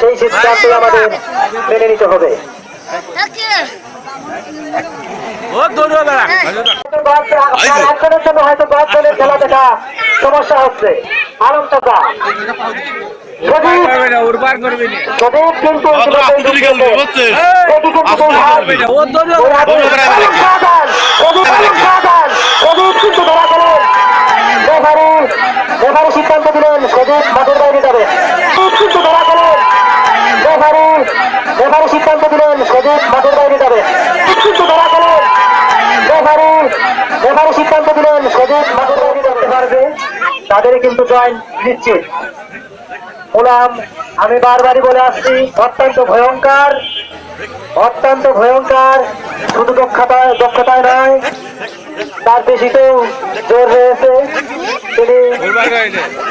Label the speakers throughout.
Speaker 1: সেই সিদ্ধান্ত আমাদের মেনে নিতে হবে একজনের হয়তো পাঁচ জনের খেলা দেখা সমস্যা হচ্ছে আলম চাচা সিদ্ধান্ত দিলেন সজীব মাঠের বাইরে যাবে ধরা গেলেন রেফারি রেফারি সিদ্ধান্ত দিলেন সজীব মাঠের বাইরে যাবে কিন্তু ধরা গেলেন রেফারি রেফারি সিদ্ধান্ত দিলেন সজীব মাঠের বাইরে যেতে পারবে তাদের কিন্তু জয় নিশ্চিত। গোলাম, আমি বারবারই বলে আসছি, অত্যন্ত ভয়ঙ্কর অত্যন্ত ভয়ঙ্কর, শুধু দক্ষতায় দক্ষতায় নয়, তার বেশিতেও জোর রয়েছে। তিনি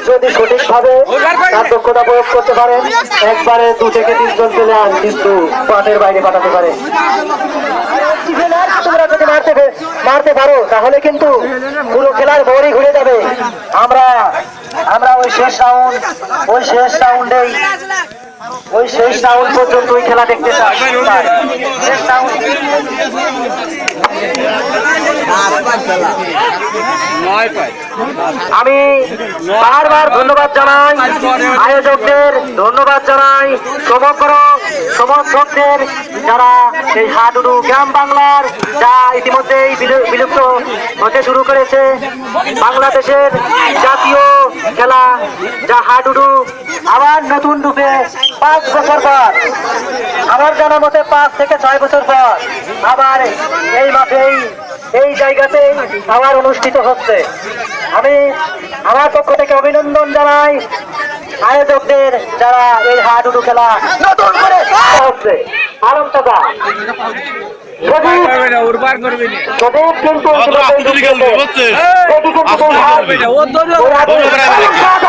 Speaker 1: যদি সঠিকভাবে তার দক্ষতা প্রয়োগ করতে পারেন, একবারে দু থেকে তিনজন আন কিন্তু মাঠের বাইরে পাঠাতে পারে। তোমরা যদি মারতে মারতে পারো, তাহলে কিন্তু পুরো খেলার বড়ি ঘুরে যাবে। আমরা ওই শেষ রাউন্ড ওই শেষ রাউন্ডেই ওই শেষ পর্যন্ত ওই খেলা দেখতে আমি বারবার ধন্যবাদ জানাই আয়োজকদের, ধন্যবাদ জানাই সমগ্র সমর্থকদের যারা এই হাডুডু গ্রাম বাংলার, যা ইতিমধ্যেই বিলু- বিলুপ্ত হতে শুরু করেছে। বাংলাদেশের জাতীয় খেলা যা হাডুডু আবার নতুন রূপে পাঁচ বছর পর। আমার জানা মতে পাঁচ থেকে ছয় বছর পর আবার এই মাঠেই এই জায়গাতে আবার অনুষ্ঠিত হচ্ছে। আমি আমার পক্ষ থেকে অভিনন্দন জানাই আয়োজকদের যারা এই হাডুডু খেলা নতুন করে হচ্ছে। আলম কিন্তু